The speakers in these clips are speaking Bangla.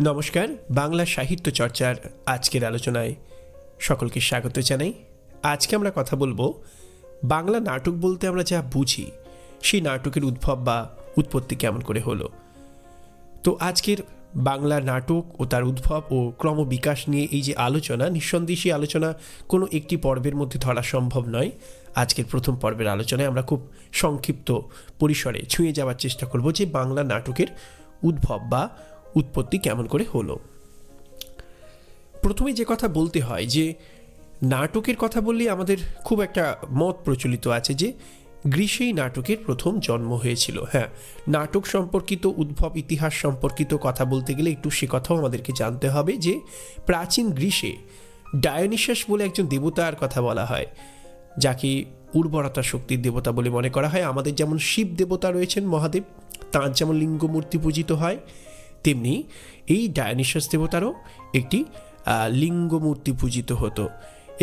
নমস্কার, বাংলা সাহিত্য চর্চার আজকের আলোচনায় সকলকে স্বাগত জানাই। আজকে আমরা কথা বলব বাংলা নাটক বলতে আমরা যা বুঝি, সেই নাটকের উদ্ভব বা উৎপত্তি কেমন করে হলো। তো আজকের বাংলা নাটক ও তার উদ্ভব ও ক্রমবিকাশ নিয়ে এই যে আলোচনা, নিঃসন্দেহে সেই আলোচনা কোনো একটি পর্বের মধ্যে ধরা সম্ভব নয়। আজকের প্রথম পর্বের আলোচনায় আমরা খুব সংক্ষিপ্ত পরিসরে ছুঁয়ে যাওয়ার চেষ্টা করব যে বাংলা নাটকের উদ্ভব বা উৎপত্তি কেমন করে হলো? প্রথমে যে কথা বলতে হয় যে, নাটকের কথা বললে আমাদের খুব একটা মত প্রচলিত আছে যে, গ্রীষ্মেই নাটকের প্রথম জন্ম হয়েছিল। হ্যাঁ নাটক সম্পর্কিত, উদ্ভব ইতিহাস সম্পর্কিত কথা বলতে গেলে একটু সে কথাও আমাদেরকে জানতে হবে যে, প্রাচীন গ্রীষে ডায়োনিশাস বলে একজন দেবতার কথা বলা হয়, যাকে উর্বরতা শক্তির দেবতা বলে মনে করা হয়। আমাদের যেমন শিব দেবতা রয়েছেন মহাদেব, তাঁর যেমন লিঙ্গমূর্তি পূজিত হয় তেমনি এই ডায়োনিশাস দেবতারও একটি লিঙ্গমূর্তি পূজিত হতো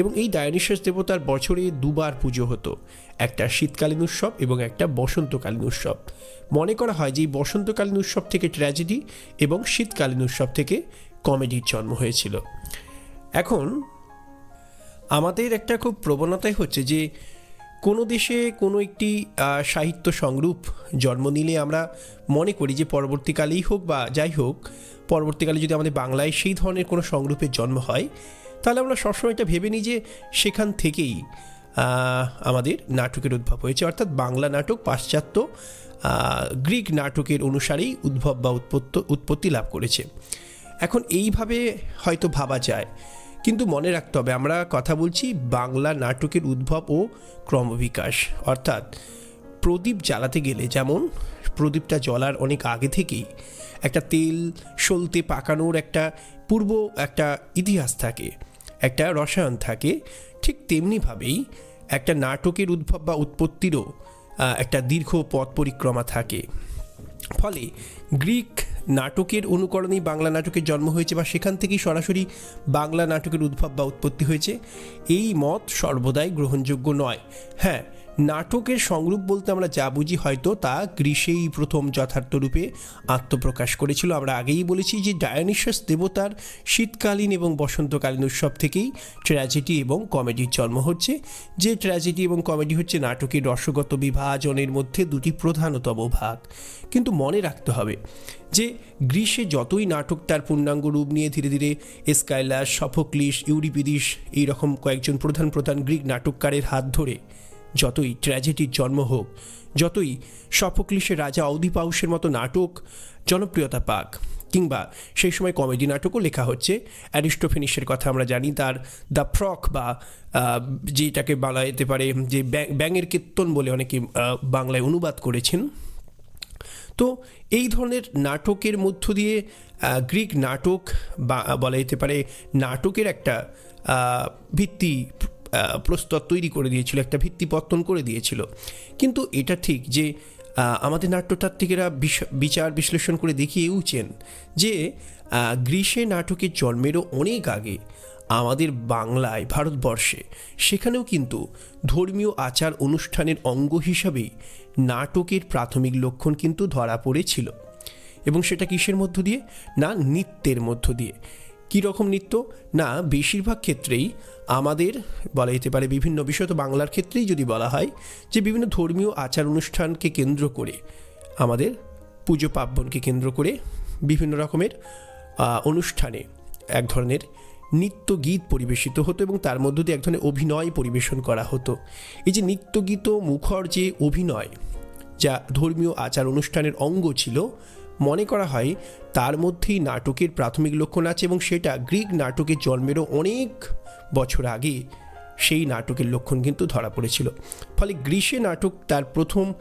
এবং এই ডায়োনিশাস দেবতার বছরে দুবার পুজো হতো। একটা শীতকালীন উৎসব এবং একটা বসন্তকালীন উৎসব। মনে করা হয় যে এই বসন্তকালীন উৎসব থেকে ট্র্যাজেডি এবং শীতকালীন উৎসব থেকে কমেডির জন্ম হয়েছিল। এখন আমাদের একটা খুব প্রবণতাই হচ্ছে যে কোনো দেশে কোনো একটি সাহিত্য সংরূপ জন্ম নিলে আমরা মনে করি যে পরবর্তীকালেই হোক বা যাই হোক, পরবর্তীকালে যদি আমাদের বাংলায় সেই ধরনের কোনো সংরূপের জন্ম হয়, তাহলে আমরা সবসময় এটা ভেবে নিই যে সেখান থেকেই আমাদের নাটকের উদ্ভব হয়েছে। অর্থাৎ বাংলা নাটক পাশ্চাত্য গ্রিক নাটকের অনুসারেই উদ্ভব বা উৎপত্ত, উৎপত্তি লাভ করেছে। এখন এইভাবে হয়তো ভাবা যায় কিন্তু মনে রাখতে হবে, আমরা কথা বলছি বাংলা নাটকের উদ্ভব ও ক্রমবিকাশ। অর্থাৎ প্রদীপ জ্বালাতে গেলে যেমন প্রদীপটা জ্বলার অনেক আগে থেকেই একটা তেল সলতে পাকানোর একটা পূর্ব একটা ইতিহাস থাকে, একটা রসায়ন থাকে, ঠিক তেমনিভাবেই একটা নাটকের উদ্ভব বা উৎপত্তিরও একটা দীর্ঘ পথ পরিক্রমা থাকে। ফলে গ্রিক নাটকের অনুকরণেই বাংলা নাটকের জন্ম হয়েছে বা সেখান থেকেই সরাসরি বাংলা নাটকের উদ্ভব বা উৎপত্তি হয়েছে। এই মত সর্বদাই গ্রহণযোগ্য নয়। হ্যাঁ নাটকের সংরূপ বলতে আমরা যা বুঝি হয়তো তা গ্রীষেই প্রথম যথার্থরূপে আত্মপ্রকাশ করেছিল। আমরা আগেই বলেছি যে ডায়োনিশাস দেবতার শীতকালীন এবং বসন্তকালীন উৎসব থেকেই ট্র্যাজেডি এবং কমেডির জন্ম হচ্ছে। যে ট্র্যাজেডি এবং কমেডি হচ্ছে নাটকের রসগত বিভাজনের মধ্যে দুটি প্রধানতম ভাগ। কিন্তু মনে রাখতে হবে যে গ্রীষ্মে যতই নাটক তার পূর্ণাঙ্গ রূপ নিয়ে ধীরে ধীরে এসকাইলাস সফোক্লিস ইউরিপিদিস এইরকম কয়েকজন প্রধান প্রধান গ্রিক নাটককারের হাত ধরে যতই ট্র্যাজেডির জন্ম হোক, যতই সফোক্লিসের রাজা অউদিপাউসের মতো নাটক, জনপ্রিয়তা পাক, কিংবা সেই সময় কমেডি নাটকও লেখা হচ্ছে, অ্যারিস্টোফেনিসের কথা আমরা জানি, তার দ্য ফ্রক বা যেটাকে বলা যেতে পারে যে ব্যাং- ব্যাঙের কীর্তন বলে অনেকে বাংলায় অনুবাদ করেছেন। তো এই ধরনের নাটকের মধ্য দিয়ে গ্রিক নাটক বা, বলা যেতে পারে নাটকের একটা ভিত্তি প্রস্তর তৈরি করে দিয়েছিল, একটা ভিত্তি পত্তন করে দিয়েছিল। কিন্তু এটা ঠিক যে আমাদের নাট্যতাত্ত্বিকেরা বিচার বিশ্লেষণ করে দেখিয়েওছেন যে গ্রীষ্মে নাটকের জন্মেরও অনেক আগে আমাদের বাংলায়, ভারতবর্ষে, সেখানেও কিন্তু ধর্মীয় আচার অনুষ্ঠানের অঙ্গ হিসাবেই নাটকের প্রাথমিক লক্ষণ কিন্তু ধরা পড়েছিল। এবং সেটা কিসের মধ্য দিয়ে? না, নৃত্যের মধ্য দিয়ে। কী রকম নৃত্য? না, বেশিরভাগ ক্ষেত্রেই আমাদের বলা যেতে পারে বিভিন্ন বিশেষত বাংলার ক্ষেত্রেই যদি বলা হয় যে বিভিন্ন ধর্মীয় আচার অনুষ্ঠানকে কেন্দ্র করে, আমাদের পুজো পার্বণকে কেন্দ্র করে বিভিন্ন রকমের অনুষ্ঠানে এক ধরনের নৃত্য গীত পরিবেশিত হতো এবং তার মধ্য দিয়ে এক ধরনের অভিনয় পরিবেশন করা হতো। এই যে নৃত্যগীত মুখর যে অভিনয়, যা ধর্মীয় আচার অনুষ্ঠানের অঙ্গ ছিল মনে করা হয় তার মধ্যেই নাটকের প্রাথমিক লক্ষণ আছে এবং সেটা গ্রিক নাটকের জন্মেরও অনেক বছর আগে সেই নাটকের লক্ষণ কিন্তু ধরা পড়েছিল। ফলে গ্রীষ্মে নাটক তার প্রথম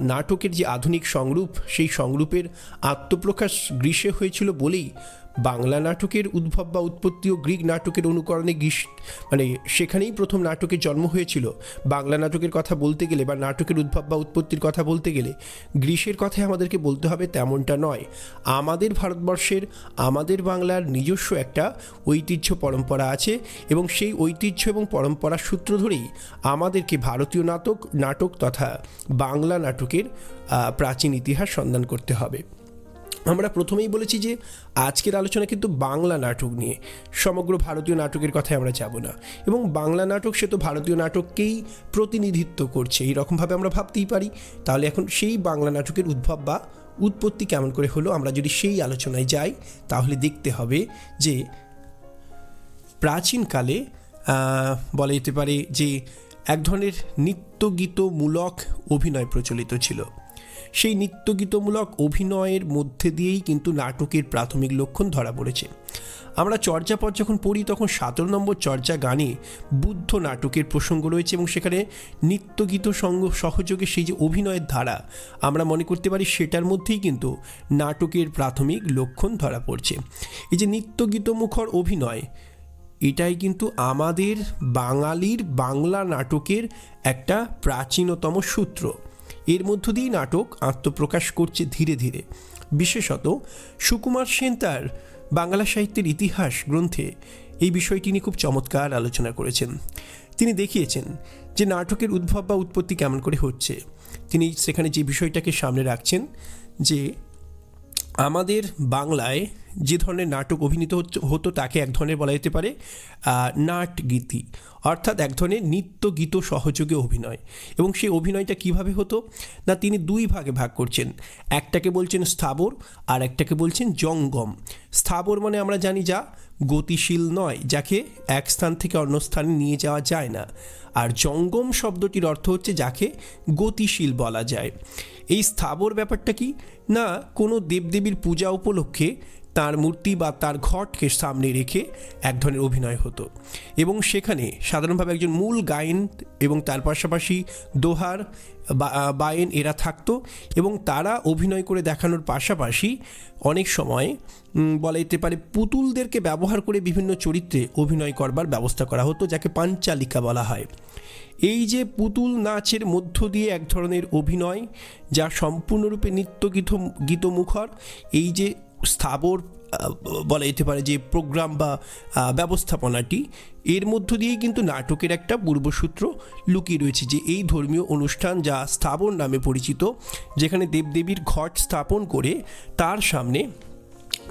নাটকের যে আধুনিক সংরূপ, সেই সংরূপের আত্মপ্রকাশ গ্রীষ্মে হয়েছিল বলেই বাংলা নাটকের উদ্ভব বা উৎপত্তি ও গ্রিক নাটকের অনুকরণে গ্রীষ মানে সেখানেই প্রথম নাটকের জন্ম হয়েছিল। বাংলা নাটকের কথা বলতে গেলে বা নাটকের উদ্ভব বা উৎপত্তির কথা বলতে গেলে গ্রীষের কথাই আমাদেরকে বলতে হবে তেমনটা নয়। আমাদের ভারতবর্ষের, আমাদের বাংলার নিজস্ব একটা ঐতিহ্য পরম্পরা আছে এবং সেই ঐতিহ্য এবং পরম্পরার সূত্র ধরেই আমাদেরকে ভারতীয় নাটক নাটক তথা বাংলা নাটকের প্রাচীন ইতিহাস সন্ধান করতে হবে। আমরা প্রথমেই বলেছি যে আজকের আলোচনা কিন্তু বাংলা নাটক নিয়ে। সমগ্র ভারতীয় নাটকের কথায় আমরা যাব না। এবং বাংলা নাটক সে তো ভারতীয় নাটককেই প্রতিনিধিত্ব করছে। এইরকমভাবে আমরা ভাবতেই পারি। তাহলে এখন সেই বাংলা নাটকের উদ্ভব বা উৎপত্তি কেমন করে হলো আমরা যদি সেই আলোচনায় যাই, তাহলে দেখতে হবে যে প্রাচীনকালে বলা যেতে পারে যে এক ধরনের নিত্যগীতমূলক অভিনয় প্রচলিত ছিল। সেই নিত্যগীতমূলক অভিনয়ের মধ্যে দিয়েই কিন্তু নাটকের প্রাথমিক লক্ষণ ধরা পড়েছে। আমরা চর্যাপদ যখন পড়ি, তখন সতেরো নম্বর চর্যা গানে বুদ্ধ নাটকের প্রসঙ্গ রয়েছে এবং সেখানে নিত্যগীত সঙ্গ সহযোগে সেই যে অভিনয়ের ধারা, আমরা মনে করতে পারি সেটার মধ্যেই কিন্তু নাটকের প্রাথমিক লক্ষণ ধরা পড়ছে। এই যে নিত্যগীতমুখর অভিনয়, এটাই কিন্তু আমাদের বাঙালির বাংলা নাটকের একটা প্রাচীনতম সূত্র। এর মধ্য দিয়েই নাটক আত্মপ্রকাশ করছে ধীরে ধীরে। বিশেষত সুকুমার সেন তার বাংলা সাহিত্যের ইতিহাস গ্রন্থে এই বিষয়টি নিয়ে খুব চমৎকার আলোচনা করেছেন। তিনি দেখিয়েছেন যে নাটকের উদ্ভব বা উৎপত্তি কেমন করে হচ্ছে। তিনি সেখানে যে বিষয়টাকে সামনে রাখছেন যে আমাদের বাংলায় যে ধরনের নাটক অভিনীত হতো তাকে এক ধরনের বলা যেতে পারে নাটগীতি। অর্থাৎ এক ধরনের নিত্য গীত সহযোগে অভিনয়। এবং সেই অভিনয়টা কীভাবে হতো? না, তিনি দুই ভাগে ভাগ করছেন। একটাকে বলছেন স্থাবর আর একটাকে বলছেন জঙ্গম। স্থাবর মানে আমরা জানি যা গতিশীল নয়, যাকে এক স্থান থেকে অন্য স্থানে নিয়ে যাওয়া যায় না। আর জঙ্গম শব্দটির অর্থ হচ্ছে যাকে গতিশীল বলা যায়। এই স্থাবর ব্যাপারটা কি? না কোনো দেবদেবীর পূজা উপলক্ষে তার মূর্তি বা তার ঘটকে সামনে রেখে এক ধরনের অভিনয় হতো। এবং সেখানে সাধারণভাবে একজন মূল গায়ন এবং তার পাশাপাশি দোহার বায়েন এরা থাকতো এবং তারা অভিনয় করে দেখানোর পাশাপাশি অনেক সময় বলা যেতে পারে পুতুলদেরকে ব্যবহার করে বিভিন্ন চরিত্রে অভিনয় করবার ব্যবস্থা করা হতো, যাকে পাঞ্চালিকা বলা হয়। এই যে পুতুল নাচের মধ্য দিয়ে এক ধরনের অভিনয়, যা সম্পূর্ণরূপে নিত্য গীত গীতমুখর, এই যে স্থাবর বলা যেতে পারে যে প্রোগ্রাম বা ব্যবস্থাপনাটি, এর মধ্য দিয়েই কিন্তু নাটকের একটা পূর্বসূত্র লুকিয়ে রয়েছে যে এই ধর্মীয় অনুষ্ঠান যা স্থাবর নামে পরিচিত, যেখানে দেবদেবীর ঘট স্থাপন করে তার সামনে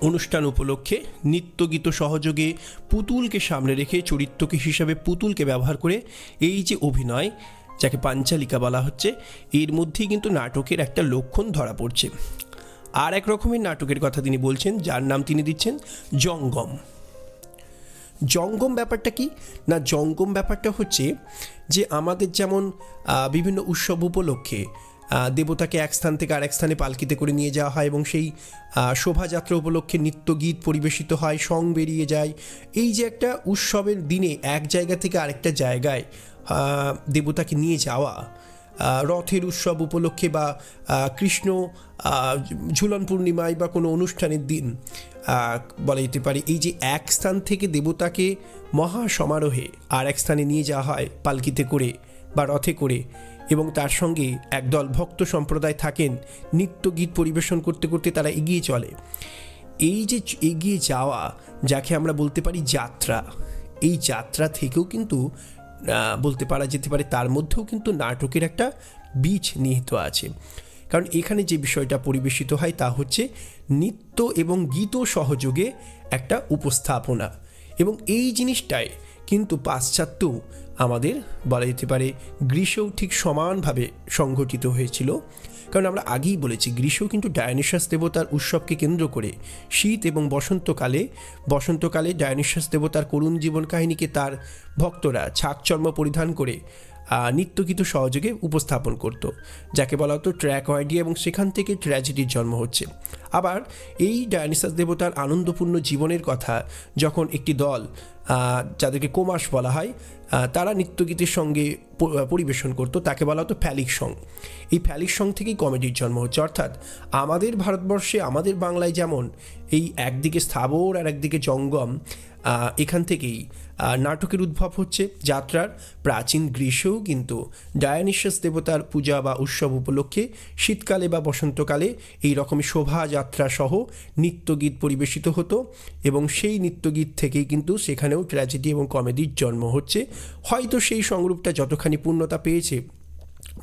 অনুষ্ঠান উপলক্ষে নিত্যগীত সহযোগে পুতুলকে সামনে রেখে চরিত্রকে হিসাবে পুতুলকে ব্যবহার করে এই যে অভিনয়, যাকে পাঞ্চালিকা বলা হচ্ছে, এর মধ্যেই কিন্তু নাটকের একটা লক্ষণ ধরা পড়ছে। আর এক রকমের নাটকের কথা তিনি বলছেন, যার নাম তিনি দিচ্ছেন জঙ্গম। জঙ্গম ব্যাপারটা কি? না, জঙ্গম ব্যাপারটা হচ্ছে যে আমাদের যেমন বিভিন্ন উৎসব উপলক্ষে দেবতাকে এক স্থান থেকে আরেক স্থানে পালকিতে করে নিয়ে যাওয়া হয় এবং সেই শোভাযাত্রা উপলক্ষে নৃত্যগীত পরিবেশিত হয়, সং বেরিয়ে যায়। এই যে একটা উৎসবের দিনে এক জায়গা থেকে আরেকটা জায়গায় দেবতাকে নিয়ে যাওয়া রথের উৎসব উপলক্ষে বা কৃষ্ণ ঝুলন পূর্ণিমায় বা কোনো অনুষ্ঠানের দিন বলা যেতে পারে এই যে এক স্থান থেকে দেবতাকে মহা সমারোহে আর এক স্থানে নিয়ে যাওয়া হয় পালকিতে করে বা রথে করে এবং তার সঙ্গে একদল ভক্ত সম্প্রদায় থাকেন, নিত্য গীত পরিবেশন করতে করতে তারা এগিয়ে চলে। এই যে এগিয়ে যাওয়া, যাকে আমরা বলতে পারি যাত্রা, এই যাত্রা থেকেও কিন্তু বলতে পারা যেতে পারে, তার মধ্যেও কিন্তু নাটকের একটা বীজ নিহিত আছে। কারণ এখানে যে বিষয়টা পরিবেশিত হয় তা হচ্ছে নৃত্য এবং গীত সহযোগে একটা উপস্থাপনা। এবং এই জিনিসটাই কিন্তু পাশ্চাত্য আমাদের বলা যেতে পারে গ্রীষ্মও ঠিক সমানভাবে সংঘটিত হয়েছিল। কারণ আমরা আগেই বলেছি, গ্রীষ্ম কিন্তু ডায়নিশাস দেবতার উৎসবকে কেন্দ্র করে। শীত এবং বসন্তকালে বসন্তকালে ডায়নিশাস দেবতার করুণ জীবন কাহিনীকে তার ভক্তরা ছাকচর্ম পরিধান করে নিত্যগীত সহযোগে উপস্থাপন করত, যাকে বলা হতো ট্র্যাক আইডিয়া এবং সেখান থেকে ট্র্যাজেডির জন্ম হচ্ছে। আবার এই ডায়নিসাস দেবতার আনন্দপূর্ণ জীবনের কথা যখন একটি দল যাদেরকে কোমাস বলা হয় তারা নিত্যগীতের সঙ্গে পরিবেশন করত, তাকে বলা হতো ফ্যালিক সং। এই ফ্যালিক সং থেকেই কমেডির জন্ম হচ্ছে। অর্থাৎ আমাদের ভারতবর্ষে, আমাদের বাংলায় যেমন এই একদিকে স্থাবর আর একদিকে জঙ্গম এখান থেকেই নাটকের উদ্ভব হচ্ছে। যাত্রার প্রাচীন গ্রীষ্মেও কিন্তু ডায়ানিশাস দেবতার পূজা বা উৎসব উপলক্ষে শীতকালে বা বসন্তকালে এই রকম শোভাযাত্রা সহ নৃত্যগীত পরিবেশিত হতো এবং সেই নৃত্যগীত থেকেই কিন্তু সেখানেও ট্র্যাজেডি এবং কমেডির জন্ম হচ্ছে। হয়তো সেই সংরূপটা যতখানি পূর্ণতা পেয়েছে।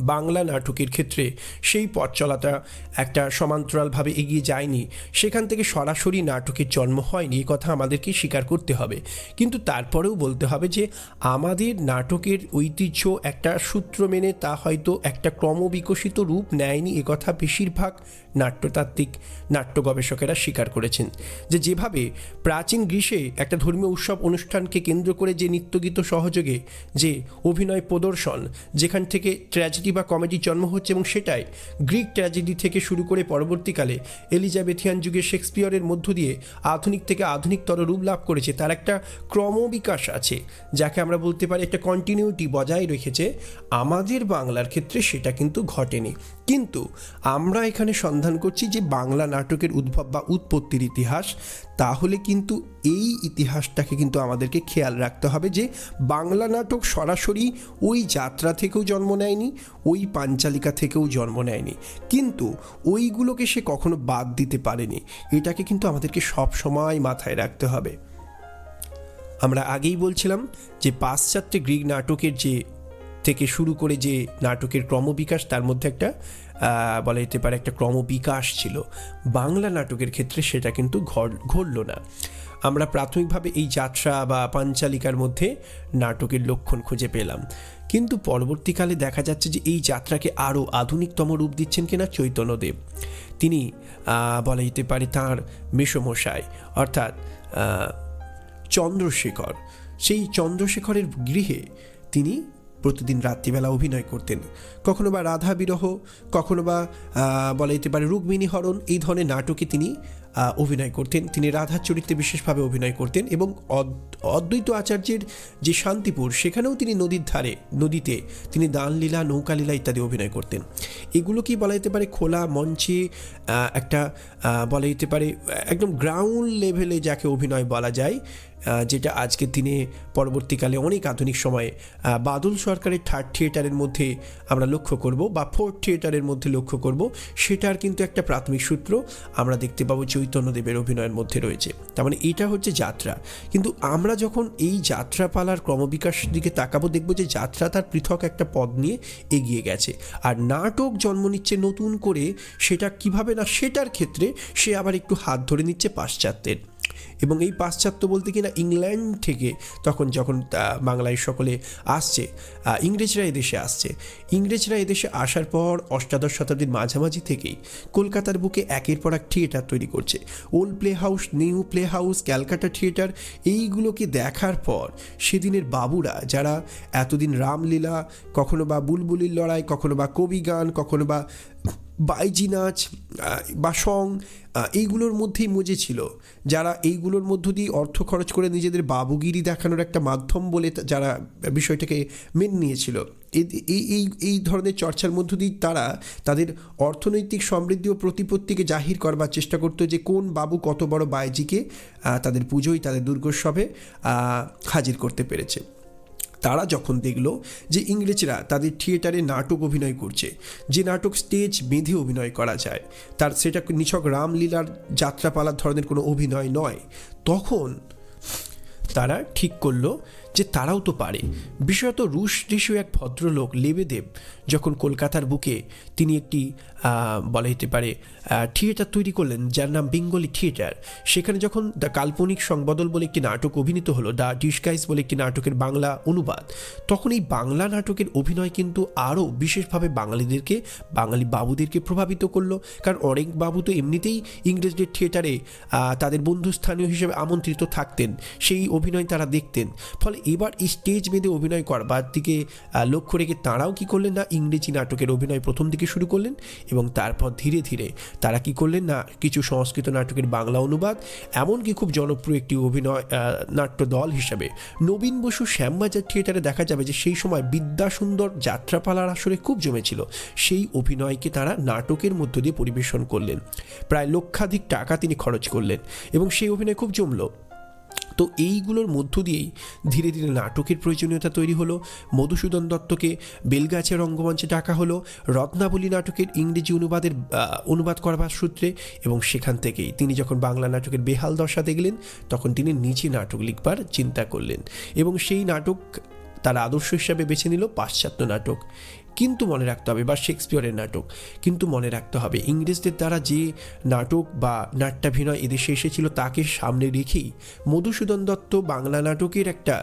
বাংলা নাটকের ক্ষেত্রে সেই পথ চলাটা একটা সমান্তরালভাবে এগিয়ে যায়নি। সেখান থেকে সরাসরি নাটকের জন্ম হয়নি, এই কথা আমাদেরকে স্বীকার করতে হবে। কিন্তু তারপরেও বলতে হবে যে, আমাদের নাটকের ঐতিহ্য একটা সূত্র মেনে তা হয়তো একটা ক্রমবিকশিত রূপ নেয়নি, এ কথা বেশিরভাগ নাট্যতাত্ত্বিক নাট্য গবেষকেরা স্বীকার করেছেন যে যেভাবে প্রাচীন গ্রীষে একটা ধর্মীয় উৎসব অনুষ্ঠানকে কেন্দ্র করে যে নৃত্যগীত সহযোগে যে অভিনয় প্রদর্শন, যেখান থেকে ট্র্যাজেডি বা কমেডির জন্ম হচ্ছে এবং সেটাই গ্রিক ট্র্যাজেডি থেকে শুরু করে পরবর্তীকালে এলিজাবেথিয়ান যুগে শেক্সপিয়রের মধ্য দিয়ে আধুনিক থেকে আধুনিকতর রূপ লাভ করেছে, তার একটা ক্রমবিকাশ আছে, যাকে আমরা বলতে পারি একটা কন্টিনিউটি বজায় রেখেছে। আমাদের বাংলার ক্ষেত্রে সেটা কিন্তু ঘটেনি। কিন্তু আমরা এখানে সন্ধান করছি যে বাংলা নাটকের উদ্ভব বা উৎপত্তির ইতিহাস, তাহলে কিন্তু এই ইতিহাসটাকে কিন্তু আমাদেরকে খেয়াল রাখতে হবে যে বাংলা নাটক সরাসরি ওই যাত্রা থেকেও জন্ম নেয়নি, ওই পাঞ্চালিকা থেকেও জন্ম নেয়নি। কিন্তু ওইগুলোকে সে কখনো বাদ দিতে পারেনি। এটাকে কিন্তু আমাদেরকে সব সময় মাথায় রাখতে হবে। আমরা আগেই বলছিলাম যে পাশ্চাত্যে গ্রিক নাটকের যে, থেকে শুরু করে যে নাটকের ক্রমবিকাশ, তার মধ্যে একটা বলা যেতে পারে একটা ক্রমবিকাশ ছিল। বাংলা নাটকের ক্ষেত্রে সেটা কিন্তু ঘট- ঘটল না। আমরা প্রাথমিকভাবে এই যাত্রা বা পাঞ্চালিকার মধ্যে নাটকের লক্ষণ খুঁজে পেলাম। কিন্তু পরবর্তীকালে দেখা যাচ্ছে যে এই যাত্রাকে আরও আধুনিকতম রূপ দিচ্ছেন কিনা চৈতন্যদেব তিনি বলা যেতে পারে তাঁর মেষমশাই, অর্থাৎ চন্দ্রশেখর। সেই চন্দ্রশেখরের গৃহে তিনি প্রতিদিন রাত্রিবেলা অভিনয় করতেন। কখনো বা রাধা বিরহ, কখনো বা বলা যেতে পারে রুক্মিণী হরণ, এই ধরনের নাটকে তিনি অভিনয় করতেন। তিনি রাধার চরিত্রে বিশেষভাবে অভিনয় করতেন এবং অদ- অদ্বৈত আচার্যের যে শান্তিপুর, সেখানেও তিনি নদীর ধারে, নদীতে তিনি দানলীলা, নৌকালীলা ইত্যাদি অভিনয় করতেন। এগুলোকেই বলা যেতে পারে খোলা মঞ্চে একটা বলা যেতে পারে, একদম গ্রাউন্ড লেভেলে যাকে অভিনয় বলা যায় যেটা আজকের দিনে পরবর্তীকালে অনেক আধুনিক সময়ে বাদল সরকারের থার্ড থিয়েটারের মধ্যে আমরা লক্ষ্য করব বা ফোর্থ থিয়েটারের মধ্যে লক্ষ্য করব, সেটার কিন্তু একটা প্রাথমিক সূত্র আমরা দেখতে পাবো চৈতন্যদেবের অভিনয়ের মধ্যে রয়েছে। তার মানে এটা হচ্ছে যাত্রা। কিন্তু আমরা যখন এই যাত্রাপালার ক্রমবিকাশ দিকে তাকাবো, দেখব যে যাত্রা তার পৃথক একটা পদ নিয়ে এগিয়ে গেছে। আর নাটক জন্ম নিচ্ছে নতুন করে সেটা কীভাবে না সেটার ক্ষেত্রে সে আবার একটু হাত ধরে নিচ্ছে পাশ্চাত্যের। এবং এই পাশ্চাত্য বলতে কিনা ইংল্যান্ড থেকে তখন যখন বাংলায় সকলে আসছে ইংরেজরা এদেশে আসছে। ইংরেজরা এদেশে আসার পর অষ্টাদশ শতাব্দীর মাঝামাঝি থেকেই কলকাতার বুকে একের পর এক থিয়েটার তৈরি করছে। Old play house new play house Calcutta theatre, এইগুলোকে দেখার পর সেদিনের বাবুরা যারা এতদিন রামলীলা, কখনো বা বুলবুলির লড়াই, কখনো বা কবি গান, কখনো বা বাইজি নাচ বা সং এইগুলোর মধ্যেই মজে ছিল। যারা এইগুলোর মধ্য দিয়ে অর্থ খরচ করে নিজেদের বাবুগিরি দেখানোর একটা মাধ্যম বলে যারা বিষয়টাকে মেনে নিয়েছিল। এই এই এই ধরনের চর্চার মধ্য দিয়ে তারা তাদের অর্থনৈতিক সমৃদ্ধি ও প্রতিপত্তিকে জাহির করবার চেষ্টা করতো যে কোন বাবু কত বড় বাইজিকে তাদের পুজোয় তাদের দুর্গোৎসবে হাজির করতে পেরেছে। তারা যখন দেখল যে ইংরেজরা তাদের থিয়েটারে নাটক অভিনয় করছে, যে নাটক স্টেজ বেঁধে অভিনয় করা যায়, তার সেটা নিছক রামলীলার যাত্রাপালার ধরনের কোনো অভিনয় নয়, তখন তারা ঠিক করল যে তারাও তো পারে। বিশেষত রুশ দেশীয় এক ভদ্রলোক লেবেদেব যখন কলকাতার বুকে তিনি একটি বলা যেতে পারে থিয়েটার তৈরি করলেন, যার নাম বেঙ্গলি থিয়েটার। সেখানে যখন দ্য কাল্পনিক সংবদল বলে একটি নাটক অভিনীত হলো, দ্য ডিসগাইজ বলে একটি নাটকের বাংলা অনুবাদ, তখন এই বাংলা নাটকের অভিনয় কিন্তু আরও বিশেষভাবে বাঙালিদেরকে, বাঙালি বাবুদেরকে প্রভাবিত করল। কারণ অনেক বাবু তো এমনিতেই ইংরেজদের থিয়েটারে তাদের বন্ধুস্থানীয় হিসেবে আমন্ত্রিত থাকতেন, সেই অভিনয় তারা দেখতেন। ফলে এবার স্টেজ বেঁধে অভিনয় করবার দিকে লক্ষ্য রেখে তাঁরাও কি করলেন না? ইংরেজি নাটকের অভিনয় প্রথম দিকে শুরু করলেন এবং তারপর ধীরে ধীরে তারা কি করলেন না? কিছু সংস্কৃত নাটকের বাংলা অনুবাদ, এমনকি খুব জনপ্রিয় একটি অভিনয় নাট্য দল হিসাবে। নবীন বসু শ্যামবাজার থিয়েটারে দেখা যাবে যে সেই সময় বিদ্যাসুন্দর যাত্রাপালার আসরে খুব জমেছিল। সেই অভিনয়কে তারা নাটকের মধ্য দিয়ে পরিবেশন করলেন। প্রায় লক্ষাধিক টাকা তিনি খরচ করলেন এবং সেই অভিনয় খুব জমলো। তো এইগুলোর মধ্য দিয়েই ধীরে ধীরে নাটকের প্রয়োজনীয়তা তৈরি হলো, মধুসূদন দত্তকে বেলগাছের রঙ্গমঞ্চে ডাকা হলো, রত্নাবলী নাটকের ইংরেজি অনুবাদের অনুবাদ করবার সূত্রে এবং সেখান থেকেই তিনি যখন বাংলা নাটকের বেহাল দশা দেখলেন, তখন তিনি নিজে নাটক লিখবার চিন্তা করলেন এবং সেই নাটক তার আদর্শ হিসাবে বেছে নিল পাশ্চাত্য নাটক। কিন্তু মনে রাখতে হবে, বা শেক্সপিয়রের নাটক, কিন্তু মনে রাখতে হবে, ইংরেজদের দ্বারা যে নাটক বা নাট্যাভিনয় এদেশে এসেছিল তাকে সামনে রেখেই মধুসূদন দত্ত বাংলা নাটকের একটা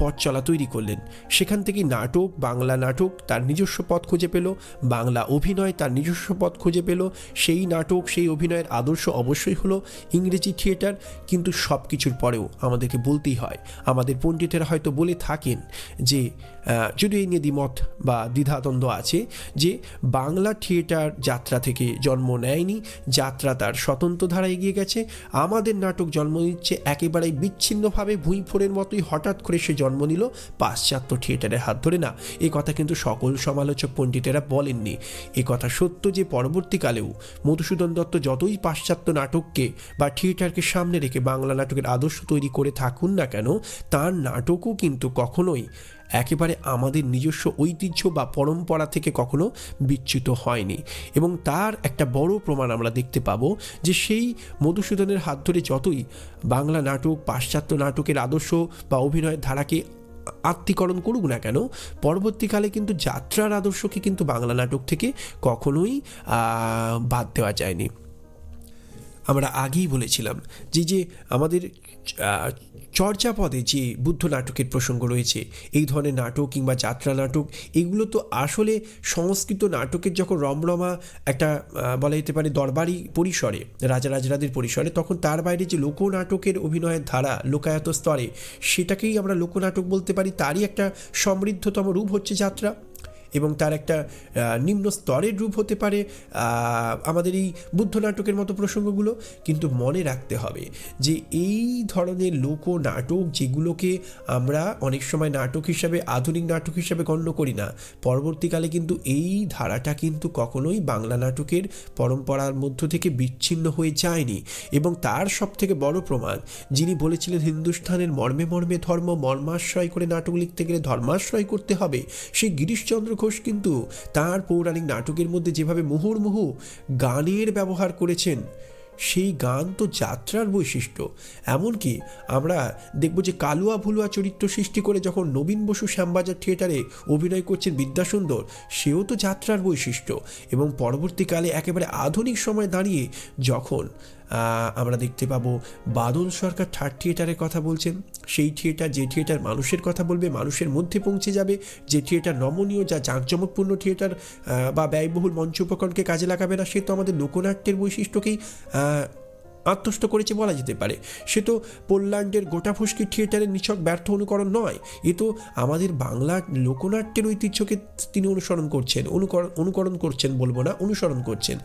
পথ চলা তৈরি করলেন। সেখান থেকে নাটক, বাংলা নাটক তার নিজস্ব পথ খুঁজে পেল, বাংলা অভিনয় তার নিজস্ব পথ খুঁজে পেল, সেই নাটক, সেই অভিনয়ের আদর্শ অবশ্যই হলো ইংরেজি থিয়েটার, কিন্তু সব কিছুর পরেও আমাদেরকে বলতেই হয়, আমাদের পণ্ডিতেরা হয়তো বলে থাকেন যে যদি এই নিয়ে দ্বিমত বা দ্বিধাদ্বন্দ্ব আছে যে বাংলা থিয়েটার যাত্রা থেকে জন্ম নেয়নি, যাত্রা তার স্বতন্ত্র ধারা এগিয়ে গেছে। আমাদের নাটক জন্ম নিচ্ছে একেবারেই বিচ্ছিন্নভাবে ভুঁইফোড়ের মতোই হঠাৎ করে সে জন্ম নিল পাশ্চাত্য থিয়েটারের হাত ধরে। না, এ কথা কিন্তু সকল সমালোচক পণ্ডিতেরা বলেননি। এ কথা সত্য যে পরবর্তীকালেও মধুসূদন দত্ত যতই পাশ্চাত্য নাটককে বা থিয়েটারকে সামনে রেখে বাংলা নাটকের আদর্শ তৈরি করে থাকুন না কেন, তার নাটকও কিন্তু কখনোই একেবারে আমাদের নিজস্ব ঐতিহ্য বা পরম্পরা থেকে কখনো বিচ্যুত হয়নি। এবং তার একটা বড় প্রমাণ আমরা দেখতে পাবো যে সেই মধুসূদনের হাত ধরে যতই বাংলা নাটক, পাশ্চাত্য নাটকের আদর্শ বা অভিনয়ের ধারাকে আত্মীকরণ করুক না কেন, পরবর্তীকালে কিন্তু যাত্রার আদর্শকে কিন্তু বাংলা নাটক থেকে কখনোই বাদ দেওয়া যায়নি। আমরা আগেই বলেছিলাম যে যে আমাদের আহ, চর্যাপদে যে বুদ্ধ নাটকের প্রসঙ্গ রয়েছে এই ধরনের নাটক কিংবা যাত্রা নাটক এগুলো তো আসলে সংস্কৃত নাটকের যখন রমরমা একটা বলা যেতে পারে দরবারি পরিসরে রাজা রাজরাদের পরিসরে তখন তার বাইরে যে লোকনাটকের অভিনয়ের ধারা লোকায়ত স্তরে সেটাকেই আমরা লোকনাটক বলতে পারি তারই একটা সমৃদ্ধতম রূপ হচ্ছে যাত্রা। এবং তার একটা নিম্ন স্তরের রূপ হতে পারে আমাদের এই বুদ্ধ নাটকের মতো প্রসঙ্গগুলো। কিন্তু মনে রাখতে হবে যে এই ধরনের লোক নাটক যেগুলোকে আমরা অনেক সময় নাটক হিসাবে, আধুনিক নাটক হিসাবে গণ্য করি না, পরবর্তীকালে কিন্তু এই ধারাটা কিন্তু কখনোই বাংলা নাটকের পরম্পরার মধ্য থেকে বিচ্ছিন্ন হয়ে যায়নি। এবং তার সব থেকে বড় প্রমাণ, যিনি বলেছিলেন হিন্দুস্থানের মর্মে মর্মে ধর্ম, মর্মাশ্রয় করে নাটক লিখতে গেলে ধর্মাশ্রয় করতে হবে, সেই গিরিশচন্দ্র ঘোষ কিন্তু তার পৌরাণিক নাটকের মধ্যে যেভাবে মুহুর্মুহু গানের ব্যবহার করেছেন, সেই গান তো যাত্রার বৈশিষ্ট্য। এমনকি আমরা দেখব যে কালুয়া ভুলুয়া চরিত্র সৃষ্টি করে যখন নবীন বসু শ্যামবাজার থিয়েটারে অভিনয় করছেন বিদ্যাসুন্দর, সেও তো যাত্রার বৈশিষ্ট্য। এবং পরবর্তীকালে একেবারে আধুনিক সময় দাঁড়িয়ে যখন আমরা দেখতে পাবো বাদল সরকার থার্ড থিয়েটারের কথা বলছেন সেই থিয়েটার যে থিয়েটার মানুষের কথা বলবে, মানুষের মধ্যে পৌঁছে যাবে, যে থিয়েটার নমনীয়, যা জাঁকজমকপূর্ণ থিয়েটার বা ব্যয়বহুল মঞ্চ উপকরণকে কাজে লাগাবে না, সে তো আমাদের লোকনাট্যের বৈশিষ্ট্যকেই আত্মস্থ করেছে বলা যেতে পারে। সে তো পোল্যান্ডের গোটা ফুসকি থিয়েটারের নিছক ব্যর্থ অনুকরণ নয়, এ তো আমাদের বাংলা লোকনাট্যের ঐতিহ্যকে তিনি অনুসরণ করছেন অনুকরণ অনুকরণ করছেন বলব না, অনুসরণ করছেন।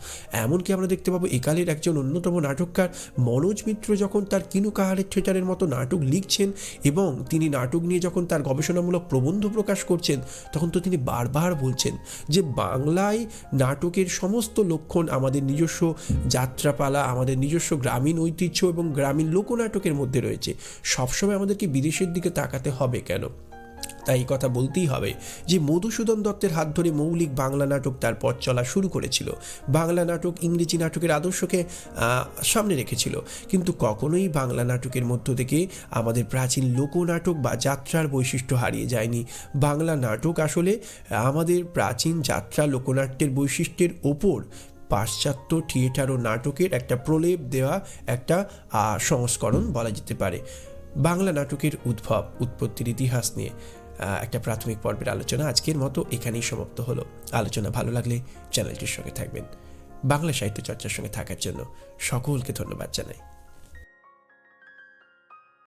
এমনকি আমরা দেখতে পাবো একালের একজন অন্যতম নাটককার মনোজ মিত্র যখন তার কিনু কাহারের থিয়েটারের মতো নাটক লিখছেন এবং তিনি নাটক নিয়ে যখন তার গবেষণামূলক প্রবন্ধ প্রকাশ করছেন, তখন তো তিনি বারবার বলছেন যে বাংলায় নাটকের সমস্ত লক্ষণ, আমাদের নিজস্ব যাত্রাপালা, আমাদের নিজস্ব গ্রামীণ ঐতিহ্য এবং গ্রামীণ লোকনাটকের মধ্যে রয়েছে। সবসময় আমাদেরকে বিদেশের দিকে তাকাতে হবে কেন? তাই এই কথা বলতেই হবে যে মধুসূদন দত্তের হাত ধরে মৌলিক বাংলা নাটক তার পথ চলা শুরু করেছিল। বাংলা নাটক ইংরেজি নাটকের আদর্শকে সামনে রেখেছিল। কিন্তু কখনোই বাংলা নাটকের মধ্য থেকে আমাদের প্রাচীন লোকনাটক বা যাত্রার বৈশিষ্ট্য হারিয়ে যায়নি। বাংলা নাটক আসলে আমাদের প্রাচীন যাত্রা লোকনাট্যের বৈশিষ্ট্যের ওপর পাশ্চাত্য থিয়েটার ও নাটকের একটা প্রলেপ দেওয়া একটা সংস্করণ বলা যেতে পারে। বাংলা নাটকের উদ্ভব, উৎপত্তির ইতিহাস নিয়ে একটা প্রাথমিক পর্বের আলোচনা আজকের মতো এখানেই সমাপ্ত হলো। আলোচনা ভালো লাগলে চ্যানেলটির সঙ্গে থাকবেন। বাংলা সাহিত্য চর্চার সঙ্গে থাকার জন্য সকলকে ধন্যবাদ জানাই।